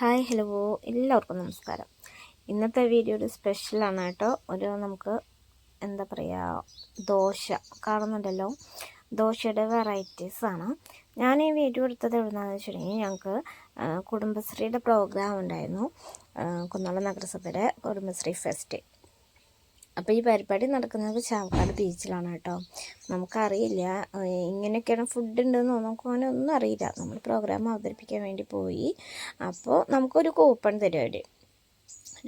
Hi hello എല്ലാവർക്കും നമസ്കാരം. ഇന്നത്തെ വീഡിയോ ഒരു സ്പെഷ്യലാണ് കേട്ടോ. ഒരു നമുക്ക് എന്താ പറയുക ദോശ കാണുന്നുണ്ടല്ലോ. ദോശയുടെ വെറൈറ്റീസാണ് ഞാൻ ഈ വീഡിയോ എടുത്തത് എവിടുന്നാന്ന് വെച്ചിട്ടുണ്ടെങ്കിൽ ഞങ്ങൾക്ക് കുടുംബശ്രീയുടെ പ്രോഗ്രാം ഉണ്ടായിരുന്നു. കുന്നോളം നഗരസഭയുടെ കുടുംബശ്രീ ഫെസ്റ്റ് അപ്പോൾ ഈ പരിപാടി നടക്കുന്നത് ചാവക്കാട് ബീച്ചിലാണ് കേട്ടോ. നമുക്കറിയില്ല ഇങ്ങനെയൊക്കെയാണ് ഫുഡ് ഉണ്ടെന്ന് നമുക്ക് അങ്ങനെ ഒന്നും അറിയില്ല. നമ്മൾ പ്രോഗ്രാം അവതരിപ്പിക്കാൻ വേണ്ടി പോയി. അപ്പോൾ നമുക്കൊരു കൂപ്പൺ തരും അവർ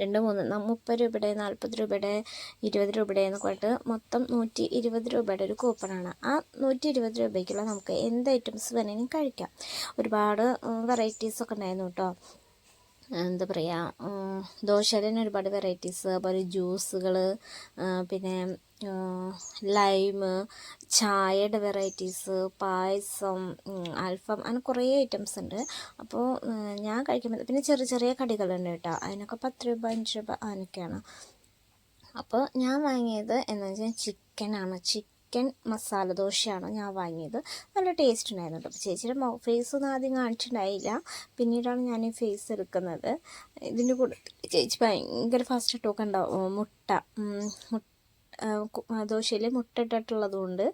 രണ്ട് മൂന്ന് മുപ്പത് രൂപയുടെ നാൽപ്പത് രൂപയുടെ ഇരുപത് രൂപയുടെ എന്നൊക്കെ പറഞ്ഞിട്ട് മൊത്തം നൂറ്റി ഇരുപത് രൂപയുടെ ഒരു കൂപ്പണാണ് ആ നൂറ്റി ഇരുപത് രൂപയ്ക്കുള്ള നമുക്ക് എന്ത് ഐറ്റംസ് വേണമെങ്കിലും കഴിക്കാം. ഒരുപാട് വെറൈറ്റീസൊക്കെ ഉണ്ടായിരുന്നു കേട്ടോ. എന്താ പറയുക ദോശയിൽ തന്നെ ഒരുപാട് വെറൈറ്റീസ് അതുപോലെ ജ്യൂസുകൾ പിന്നെ ലൈമ് ചായയുടെ വെറൈറ്റീസ് പായസം അൽഫം അങ്ങനെ കുറേ ഐറ്റംസ് ഉണ്ട്. അപ്പോൾ ഞാൻ കഴിക്കുമ്പോൾ പിന്നെ ചെറിയ ചെറിയ കടികളുണ്ട് കേട്ടോ. അതിനൊക്കെ പത്ത് രൂപ അഞ്ച് രൂപ അങ്ങനെയൊക്കെയാണ്. അപ്പോൾ ഞാൻ വാങ്ങിയത് എന്ന് വെച്ചാൽ ചിക്കനാണ് ചിക്കൻ ചിക്കൻ മസാല ദോശയാണ് ഞാൻ വാങ്ങിയത്. നല്ല ടേസ്റ്റ് ഉണ്ടായിരുന്നു കേട്ടോ ചേച്ചിയുടെ ഫേസ് ഒന്നും ആദ്യം കാണിച്ചിട്ടുണ്ടായില്ല. പിന്നീടാണ് ഞാൻ ഈ ഫേസ് എടുക്കുന്നത്. ഇതിന്റെ കൂടെ ചേച്ചി ഭയങ്കര ഫാസ്റ്റ് ടോക്ക് ഉണ്ടാവും മുട്ട. ദോശയിൽ മുട്ട ഇട്ടിട്ടുള്ളത് കൊണ്ട്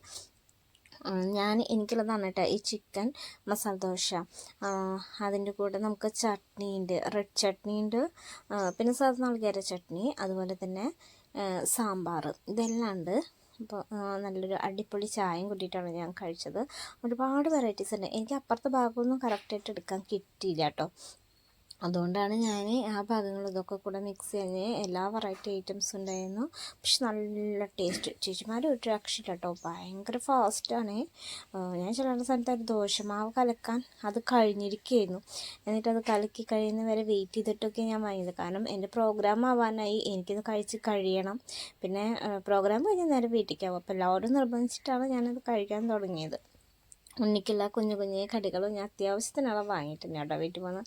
ഞാൻ എനിക്കുള്ളതാണ് കേട്ടോ ഈ ചിക്കൻ മസാല ദോശ. അതിന്റെ കൂടെ നമുക്ക് ചട്നി ഉണ്ട്. റെഡ് ചട്നി ഉണ്ട്. പിന്നെ സാധാരണ ആൾക്കാരുടെ ചട്നി അതുപോലെ തന്നെ സാമ്പാർ ഇതെല്ലാം ഉണ്ട്. അപ്പോൾ നല്ലൊരു അടിപൊളി ചായയും കൂട്ടിയിട്ടാണ് ഞാൻ കഴിച്ചത്. ഒരുപാട് വെറൈറ്റീസ് ഉണ്ട്. എനിക്ക് അപ്പുറത്തെ ഭാഗമൊന്നും കറക്റ്റായിട്ട് എടുക്കാൻ കിട്ടിയില്ല കേട്ടോ. അതുകൊണ്ടാണ് ഞാൻ ആ ഭാഗങ്ങൾ ഇതൊക്കെ കൂടെ മിക്സ് ചെയ്ത് എല്ലാ വെറൈറ്റി ഐറ്റംസ് ഉണ്ടായിരുന്നു. പക്ഷെ നല്ല ടേസ്റ്റ് ചേച്ചിമാർ ഒരു രക്ഷയില്ല കേട്ടോ ഭയങ്കര ഫാസ്റ്റാണ് ഞാൻ ചില സ്ഥലത്ത് ഒരു ദോശമാവ് കലക്കാൻ അത് കഴിഞ്ഞിരിക്കുകയായിരുന്നു എന്നിട്ട് അത് കലക്കി കഴിയുന്ന വരെ വെയിറ്റ് ചെയ്തിട്ടൊക്കെ ഞാൻ വാങ്ങിയത്. കാരണം എന്റെ പ്രോഗ്രാം ആവാനായി എനിക്കിത് കഴിച്ച് കഴിയണം. പിന്നെ പ്രോഗ്രാം കഴിഞ്ഞ് നേരെ വീട്ടിലേക്കാവും അപ്പോൾ എല്ലാവരും നിർബന്ധിച്ചിട്ടാണ് ഞാനത് കഴിക്കാൻ തുടങ്ങിയത്. ഉണ്ണിക്കുള്ള കുഞ്ഞു കുഞ്ഞു കടികളും ഞാൻ അത്യാവശ്യത്തിനുള്ള വാങ്ങിയിട്ടുണ്ട് കേട്ടോ വീട്ടിൽ വന്ന്